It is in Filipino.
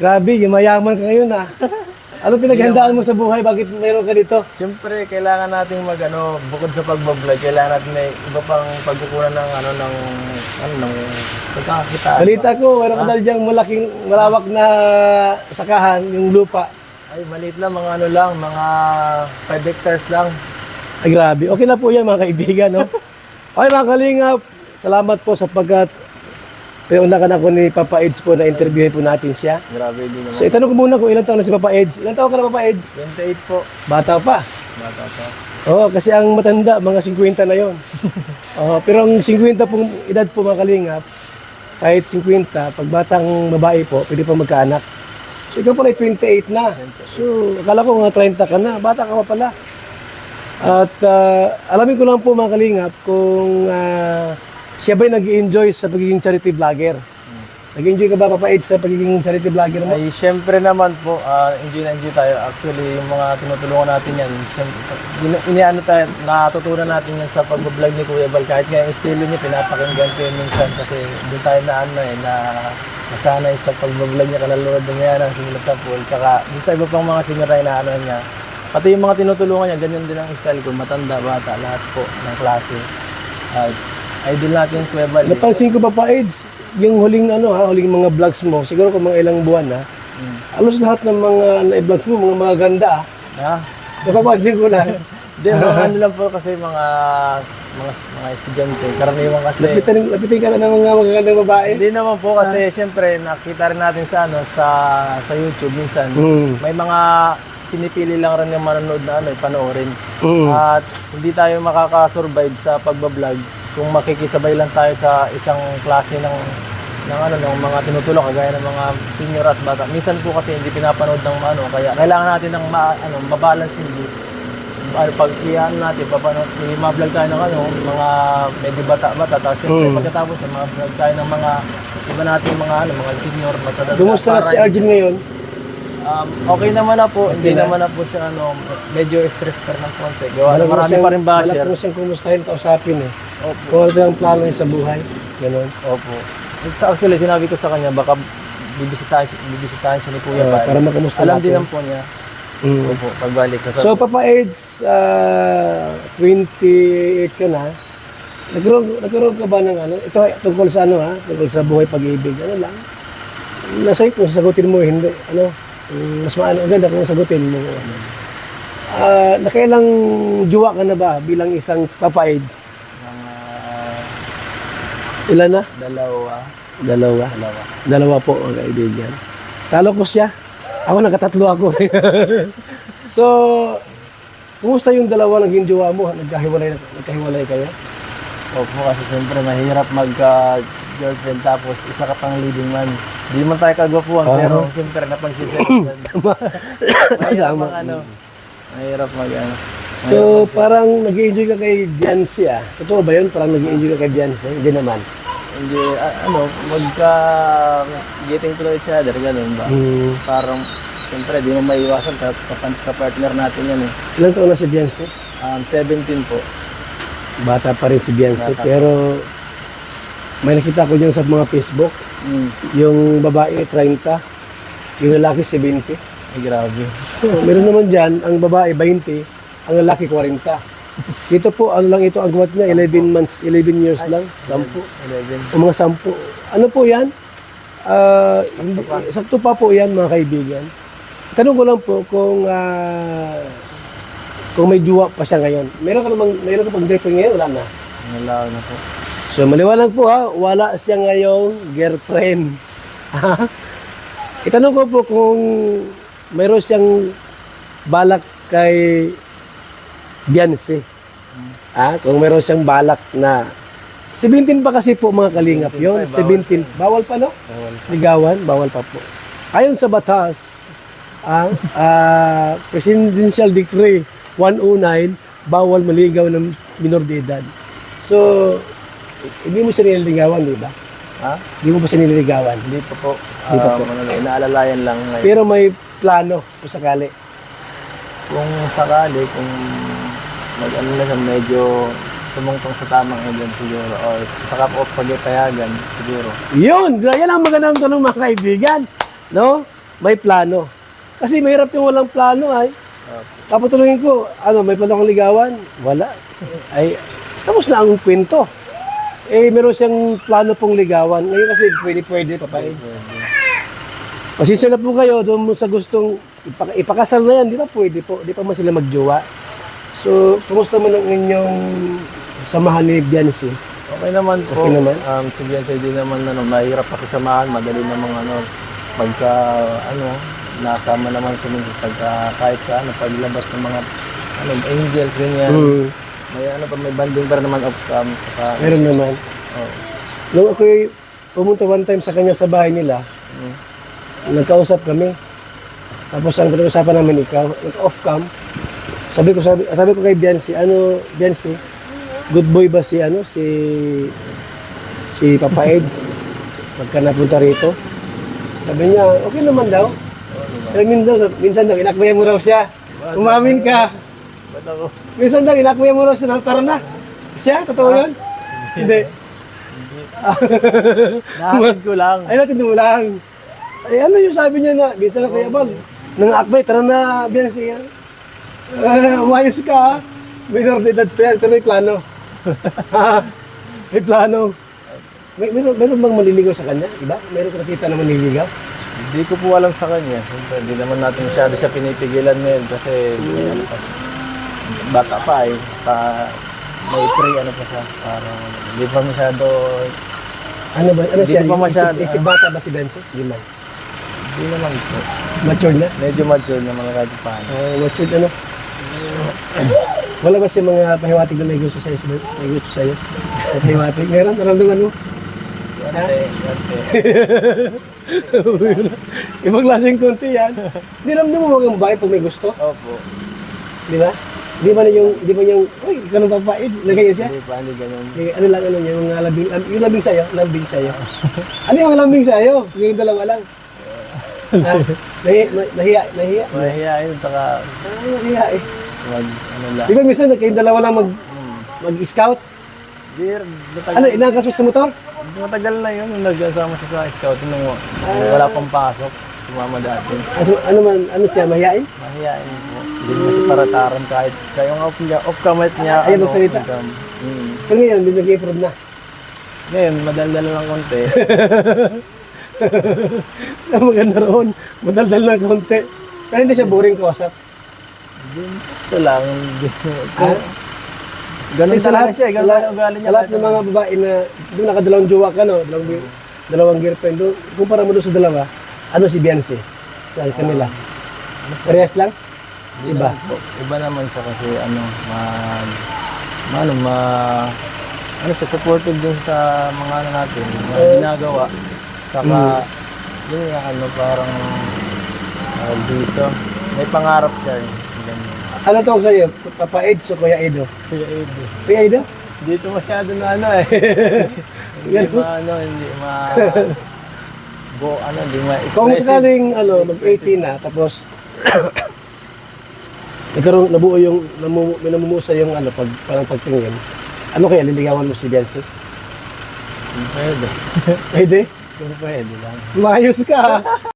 Grabe, yumayaman ka ngayon ah. Ano pinaghandaan mo sa buhay? Bakit meron ka dito? Siyempre, kailangan nating mag ano, bukod sa pagbablog, kailangan natin may iba pang pagkukunan ng ano ng ano ng pagkakakitaan. Balita ko, meron ka dahil diyang malaking, malawak na sakahan, yung lupa. Ay, maliit lang, mga ano lang, mga 5 hectares lang. Ay, grabe. Okay na po yan, mga kaibigan, no? Okay, mga kalingap, salamat po sapagkat Pinaunlakan ako ni Papa Eds po na interviewin po natin siya. Grabe din So naman. itanong ko muna kung ilang taon na si Papa Eds. Ilang taon ka na Papa Eds? 28 po. Bata pa. Bata pa. Oo, kasi ang matanda, mga 50 na yon. Oo, pero ang 50 pong edad po mga kalingap, kahit 50, pag batang babae po, pwede pa magkaanak. So ikaw pala ay 28 na. So akala ko mga 30 ka na, bata ka pa pala. At ah, alamin ko lang po mga kalingap kung ah, siya ba'y nag enjoy sa pagiging charity vlogger. Nag-enjoy ka ba Papa Eds sa pagiging charity vlogger mo? Ay, syempre naman po, ah, enjoy na enjoy tayo. Actually, yung mga tinutulungan natin yan, syempre, ini- iniano tayo, natutunan natin yan sa pag-vlog ni Kuya Bal. Kahit nga estilo niya, pinapakinggan ko yun minsan kasi doon tayo na ano eh, na nasanay sa pag-vlog niya, kanalunod na yan ang simulat sa pool. Saka doon sa iba pang mga siniray na ano niya, pati yung mga tinutulungan niya, ganyan din ang style ko, matanda, bata, lahat po ng klase. At idol natin Bal. eh. Napansin ko Papa Eds, yung huling ano ha, huling mga vlogs mo, siguro kung mga ilang buwan ha, Mm. alos lahat ng mga na-vlogs mo, mga mga ganda ah. Ah, Napapansin ko lang. Hindi, mga ano lang po kasi mga mga mga estudyante. Karaniwan kasi. Lapitan, lapitin ka na ng mga magagandang babae. Hindi naman po kasi syempre nakita rin natin sa ano sa sa YouTube minsan. Mm. May mga pinipili lang rin yung manonood na ano, panoorin. Mm. At hindi tayo makaka-survive sa pagbablog kung makikisabay lang tayo sa isang klase ng ng ano ng mga tinutulong kagaya ng mga senior at bata. Minsan po kasi hindi pinapanood ng ano kaya kailangan natin ng ma, ano mabalance yung views. Ano, pag iyan natin, papanood, i-vlog tayo ng ano, mga medyo bata-bata, tapos siyempre Mm. pagkatapos, ma-vlog tayo ng mga iba natin mga ano, mga senior, matanda. Kumusta na si Arjun ngayon? Um, okay naman na po, hindi na. naman na po siya ano, medyo stress pa ng konti. Gawa na marami pa rin basher. Alam ko siyang kumustahin, kausapin eh. Opo. Kung ano ang plano niya sa buhay. Ganun. Opo. Actually, sinabi ko sa kanya, baka bibisitahin, bibisitahin siya ni Kuya Uh, Bal. para makamusta Alam natin. din naman po niya. Mm. Opo, pagbalik sa So Papa Eds, ah, 28 ka na. Nagkaroon, nagkaroon ka ba ng ano? Ito tungkol sa ano ha? Tungkol sa buhay pag-ibig. Ano lang? Nasa kung sasagutin mo hindi. Ano? Mm, Mas maano agad kung sagutin mo. Ah, nakailang juwa ka na ba bilang isang Papa Eds? mga Ilan na? dalawa. Dalawa. Dalawa. Dalawa po ang kaibigan. Talo ko siya. Ako nakatatlo ako. so, kumusta yung dalawa naging jowa mo? Nagkahiwalay, nagkahiwalay kayo? Opo, kasi siyempre mahirap magka-girlfriend tapos isa ka pang leading man. Hindi man tayo kagwapuan, Oo. pero siyempre napagsisipin. mahirap Tama. mag ano. Mahirap mag ano. So, parang nag enjoy ka kay Biancy ah. Totoo ba yun? Parang nag enjoy ka kay Biancy? Hindi naman. Hindi, a- ano, magka getting to know each other, ganun ba? Hmm. Parang, siyempre, di mo maiwasan sa, sa, partner natin yan eh. Ilang taon na si Biancy? Um, 17 po. Bata pa rin si. Bata. Pero, may nakita ko dyan sa mga Facebook. Mm. Yung babae 30, yung lalaki 70. Ay, grabe. So, meron naman dyan, ang babae 20, ang lalaki 40. Dito po, ano lang ito, ang agwat niya, 11 months, 11 years lang, 10. 11. O mga 10. Ano po yan? Ah, hindi, sakto pa po yan, mga kaibigan. Tanong ko lang po kung ah, kung may juwa pa siya ngayon. Meron ka namang, meron ka pang girlfriend ngayon? Wala na. Wala na po. So, maliwanag po ha, wala siya ngayong girlfriend. Itanong ko po kung mayroon siyang balak kay Beyonce. Ah, kung mayroon siyang balak na 17 pa kasi po mga kalingap yon 17. Bawal pa no? Bawal. Ligawan, bawal pa po. Ayon sa batas, ang ah, Presidential Decree 109, bawal maligaw ng minor de edad. So, hindi mo siya nililigawan, di ba? Ha? Hindi mo ba siya nililigawan? Hindi pa po. Hindi pa Um, po. Ano, inaalalayan lang ngayon. Pero may plano kung sakali. kung sakali, kung mag ano na siya, medyo tumungtong sa tamang edad siguro or saka po pagpayagan siguro. Yun! Yan ang magandang tanong mga kaibigan. No? may plano. Kasi mahirap yung walang plano ay. Opo. Kapatulungin ko, ano, may plano kang ligawan? Wala. Ay, tapos na ang kwento. Eh, meron siyang plano pong ligawan. Ngayon kasi pwede-pwede, papaids. Pasensya na po kayo doon mo sa gustong ipaka- ipakasal na yan, di ba pwede po? Di pa man sila magjowa. So, kumusta man ang inyong samahan ni Biancy? Okay naman po. Okay naman? Um, si Beyonce din naman, ano, mahirap pakisamahan, madali namang, ano, pagka, ano, nasama naman kami pagka, kahit sa, ano, paglabas ng mga, ano, angels, ganyan. Hmm, May, ano pa, may banding para naman of cam, saka, meron naman. oh, Nung ako'y pumunta one time sa kanya sa bahay nila, mm, nagkausap kami. Tapos ang pinag-usapan namin ikaw, off cam. Sabi ko sabi, sabi ko kay Biancy, ano Biancy, good boy ba si ano si si Papa Eds? Pagka napunta rito. Sabi niya, okay naman daw. Pero minsan, minsan daw, inakbayan mo raw siya. Umamin ka. ba't ako? Minsan daw, inakbayan mo raw siya. Tara na. Siya, totoo yun? Hindi. Nahatid ko lang. Ay, natin mo lang. Ay, ano yung sabi niya na, minsan na kaya bal, nang akbay, tara na, biyan siya. Uh, umayos ka, ha? Minor de edad pa yan, pero may plano. May plano. May, meron, meron bang manliligaw sa kanya? Iba? Meron ka nakita na manliligaw? Hindi ko po alam sa kanya. Siyempre, hindi naman natin masyado siya pinipigilan ngayon kasi pa, bata pa eh. Pa, may pre ano pa siya. Parang hindi pa masyado, Ano ba? Ano Hindi siya? pa masyado, Isip, isip bata ba si Benson? Hindi man. hindi naman po. Mature na? Medyo mature naman kahit paano. Uh, mature ano? Wala ba siya mga pahiwatig na may gusto sa'yo? May gusto sa'yo? May pahiwatig? Meron? Naramdaman mo? Ate, ate. Ibang klaseng konti yan. Hindi ramdam mo mga babae pag may gusto. Opo. Di ba? Di ba na yung, di ba yung, uy, ganun babae, nagayon siya? Hindi pa, hindi ganun. Eh, ano lang, ano niya, yung mga labing, lab- yung labing sa'yo, lambing sa'yo. ano yung mga lambing sa'yo? Yung dalawa lang. ah, nahiya, nahiya, nahiya. Mahihayin, saka Ah, nahiya eh. mag, ano lang. Di ba minsan, kayong dalawa lang mag, Hmm. mag-scout? Dear, matagal, Ano, inagas mo sa motor? matagal na yun nung nag-asama siya sa scout nung nung wala pang pasok. Sumama dati. Ano, ano man, ano siya, mahihain? Mahihain po. Hindi mo siya parataran kahit kayong off, niya, off kamay niya. Ayaw magsalita? hanggang- Mm. Pero ngayon, nag-improve na. Ngayon, madaldal lang konti. Ang maganda roon, madaldal na konti. Pero hindi siya boring kausap. Ito lang. Ah, Ganun sa lahat, siya. sa Ganun lahat, ang ugali niya. sa lahat ng mga babae na doon nakadalawang jowa ka, no? Dalawang, dalawang girlfriend. Doon, kumpara mo doon sa dalawa, ano si Beyonce? Sa kanila. Parehas lang? Iba. Iba naman siya kasi ano, mag, ma, ano, ma, ano siya, supportive din sa mga ano natin, mga ginagawa. Saka, yun yung ano, parang, uh, dito, may pangarap siya. eh. Ganyan. Ano tawag sa'yo? Papa Eds o Kuya Edo? Kuya Edo. Kuya Edo? Dito masyado na ano eh. hindi ma, ano, hindi ma, go, ano, hindi ma, Kung sakaling ano, mag-18 na, tapos nagkaroon, nabuo yung, namu, may namumusa yung ano, pag, parang pagtingin, ano kaya, liligawan mo si Beyonce? Pwede. Pwede? Pwede lang. Maayos ka.